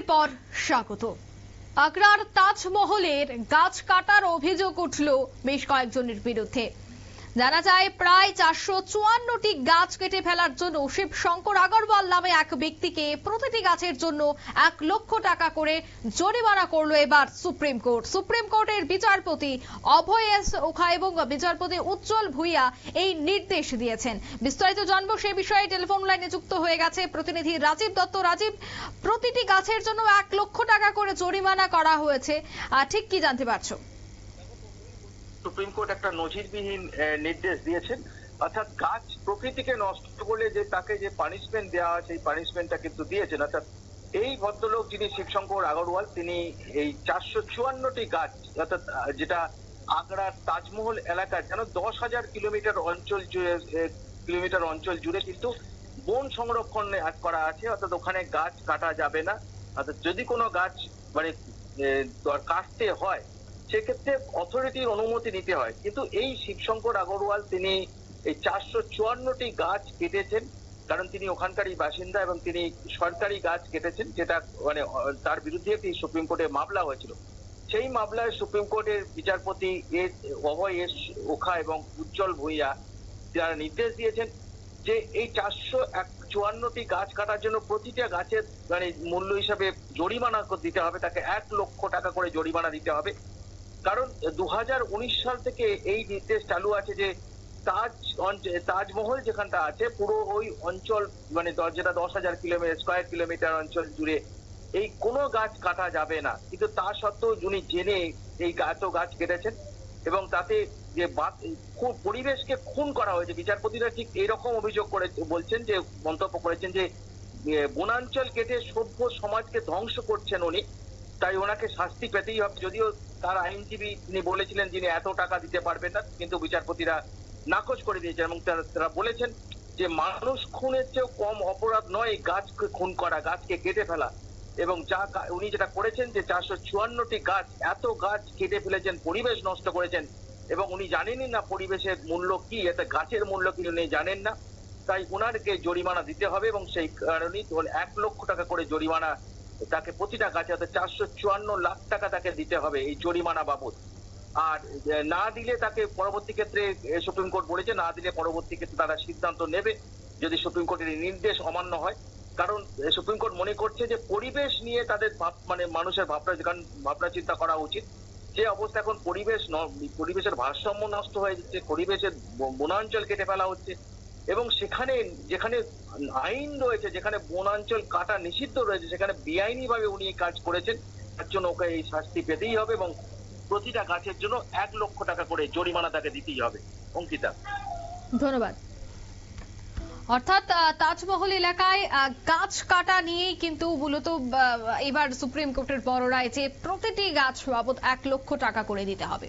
বিরতির পর স্বাগত। আগ্রার তাজমহলের গাছ কাটার অভিযোগ উঠল বেশ কয়েকজনের বিরুদ্ধে। জানা যায়, প্রায় চারশো চুয়ান্নটি গাছ কেটে ফেলার জন্য শিব শঙ্কর আগরওয়াল নামে এক ব্যক্তিকে প্রতিটি গাছের জন্য এক লক্ষ টাকা করে জরিমানা করল এবার সুপ্রিম কোর্ট। সুপ্রিম কোর্টের বিচারপতি অভয় এস ওখা এবং বিচারপতি উজ্জ্বল ভুইয়া এই নির্দেশ দিয়েছেন। বিস্তারিত জানব সে বিষয়ে। টেলিফোন লাইনে যুক্ত হয়ে গেছে প্রতিনিধি রাজীব দত্ত। রাজীব, প্রতিটি গাছের জন্য এক লক্ষ টাকা করে জরিমানা করা হয়েছে। ঠিক কি জানতে পারছ? সুপ্রিম কোর্ট একটা নজিরবিহীন নির্দেশ দিয়েছেন। অর্থাৎ গাছ প্রকৃতিকে নষ্ট করলে যে তাকে যে পানিশমেন্ট দেওয়া হয়, সেই পানিশমেন্টটা কিন্তু দিয়েছেন। অর্থাৎ এই ভদ্রলোক যিনি শিবশঙ্কর আগরওয়াল, তিনি এই চারশো চুয়ান্নটি গাছ, অর্থাৎ যেটা আগ্রার তাজমহল এলাকায় যেন দশ হাজার কিলোমিটার অঞ্চল জুড়ে কিলোমিটার অঞ্চল জুড়ে কিন্তু বন সংরক্ষণ করা আছে। অর্থাৎ ওখানে গাছ কাটা যাবে না। অর্থাৎ যদি কোনো গাছ মানে কাটতে হয় সেক্ষেত্রে অথরিটির অনুমতি নিতে হয়। কিন্তু এই শিবশঙ্কর আগরওয়াল তিনি এই চারশো চুয়ান্নটি গাছ কেটেছেন, কারণ তিনি ওখানকারই বাসিন্দা এবং তিনি সরকারি গাছ কেটেছেন, যেটা মানে তার বিরুদ্ধে একটি সুপ্রিম কোর্টে মামলা হয়েছিল। সেই মামলায় সুপ্রিম কোর্টের বিচারপতি এস, অভয় এস ওখা এবং উজ্জ্বল ভূঁইয়া যারা নির্দেশ দিয়েছেন যে এই চারশো এক চুয়ান্নটি গাছ কাটার জন্য প্রতিটা গাছের মানে মূল্য হিসাবে জরিমানা দিতে হবে, তাকে এক লক্ষ টাকা করে জরিমানা দিতে হবে। কারণ দু সাল থেকে এই নির্দেশ চালু আছে যে তাজ তাজমহল যেখানটা আছে, পুরো ওই অঞ্চল মানে যেটা দশ হাজার কিলোমিটার, স্কোয়ার কিলোমিটার অঞ্চল জুড়ে এই কোনো গাছ কাটা যাবে না। কিন্তু তা সত্ত্বেও যিনি জেনে এই এত গাছ কেটেছেন এবং তাতে যে পরিবেশকে খুন করা হয়েছে, বিচারপতিরা ঠিক এরকম অভিযোগ করে, বলছেন যে, মন্তব্য করেছেন যে বনাঞ্চল কেটে সভ্য সমাজকে ধ্বংস করছেন উনি। তাই ওনাকে শাস্তি পেতেই হবে। যদিও তার আইনজীবী তিনি বলেছিলেন যিনি এত টাকা দিতে পারবেন না, কিন্তু বিচারপতিরা নাকচ করে দিয়েছেন এবং তারা বলেছেন যে মানুষ খুনের চেয়েও কম অপরাধ নয় গাছকে খুন করা, গাছকে কেটে ফেলা। এবং যা উনি যেটা করেছেন যে চারশো চুয়ান্নটি গাছ, এত গাছ কেটে ফেলেছেন, পরিবেশ নষ্ট করেছেন। এবং উনি জানেনই না পরিবেশের মূল্য কি, এতে গাছের মূল্য কি, উনি জানেন না। তাই ওনারকে জরিমানা দিতে হবে এবং সেই কারণেই এক লক্ষ টাকা করে জরিমানা তাকে প্রতিটা গাছে অর্থাৎ চারশো চুয়ান্ন লাখ টাকা তাকে দিতে হবে এই জরিমানা বাবদ। আর না দিলে তাকে পরবর্তী ক্ষেত্রে সুপ্রিম কোর্ট বলেছে না দিলে পরবর্তী ক্ষেত্রে তারা সিদ্ধান্ত নেবে যদি সুপ্রিম কোর্টের নির্দেশ অমান্য হয়। কারণ সুপ্রিম কোর্ট মনে করছে যে পরিবেশ নিয়ে তাদের ভাব মানে মানুষের ভাবনা কারণ, ভাবনা চিন্তা করা উচিত যে অবস্থা এখন পরিবেশ পরিবেশের ভারসাম্য নষ্ট হয়ে যাচ্ছে, পরিবেশের বনাঞ্চল কেটে ফেলা হচ্ছে। এবং সেখানে, যেখানে আইন রয়েছে, যেখানে বনাঞ্চল কাটা নিষিদ্ধ রয়েছে, সেখানে বেআইনি ভাবে উনি কাজ করেছেন, তার জন্য ওকে এই শাস্তি পেতেই হবে এবং প্রতিটা গাছের জন্য এক লক্ষ টাকা করে জরিমানা তাকে দিতেই হবে। অঙ্কিতা। ধন্যবাদ। অর্থাৎ তাজমহল এলাকায় গাছ কাটা নিয়েই কিন্তু মূলত এবার সুপ্রিম কোর্টের বড় রায় যে প্রতিটি গাছ বাবদ এক লক্ষ টাকা করে দিতে হবে।